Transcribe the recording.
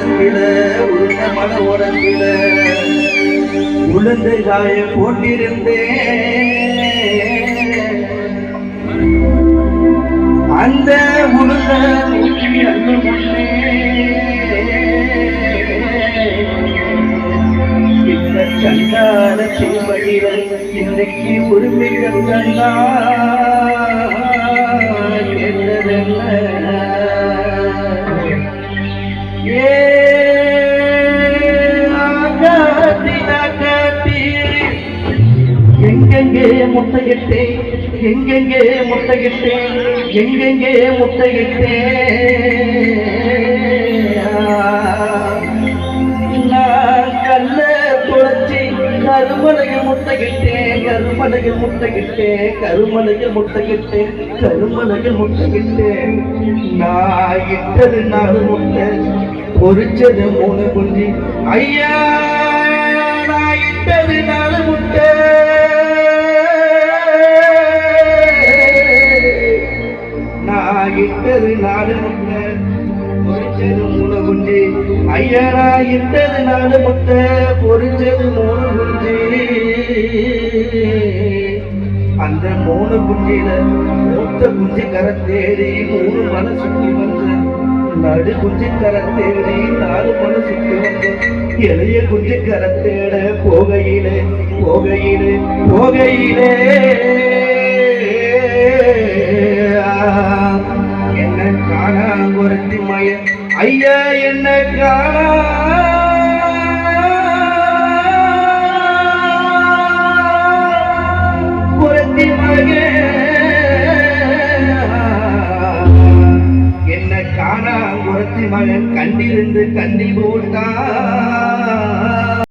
ஓரத்தில உருண்ட மன ஓரத்தில உளுந்து காய போட்டிருந்தேன். அந்த உளுந்த ஊற்றி அந்த இந்த இன்றைக்கு உரிமை கண்டான் எங்கெங்கே முட்டையிட்டேன்? எங்கெங்கே முட்டையிட்டேன்? எங்கெங்கே முட்டையிட்டேன்? நான் கல்ல துளைச்சி கருமலையில் முட்டையிட்டேன். கருமலையில் முட்டையிட்டேன். கருமலையில் முட்டையிட்டேன். கருமலையில் முட்டையிட்டேன். நான் இட்டது நாலு முட்டை பொறிச்சது மூணு குஞ்சு. ஐயா இட்டது நாலு முட்டை பொறிச்சது மூணு குஞ்சு. ஐயா இட்டது நாலு முட்டை பொறிச்சது மூணு குஞ்சு. அந்த மூணு குஞ்சில மூத்த குஞ்சு கரை தேடி மூணு மன சுற்றி வந்து நடு குஞ்சு கரை தேடி நாலு மன சுற்றி வந்து எளிய குஞ்சு கரை தேட போகையிலே போகையிலே போகையிலே. ஐயா என்ன காணா. குரத்தி மகே என்ன காணா குரத்தி மகன். கண்டிருந்து கண்டி போட்டான்.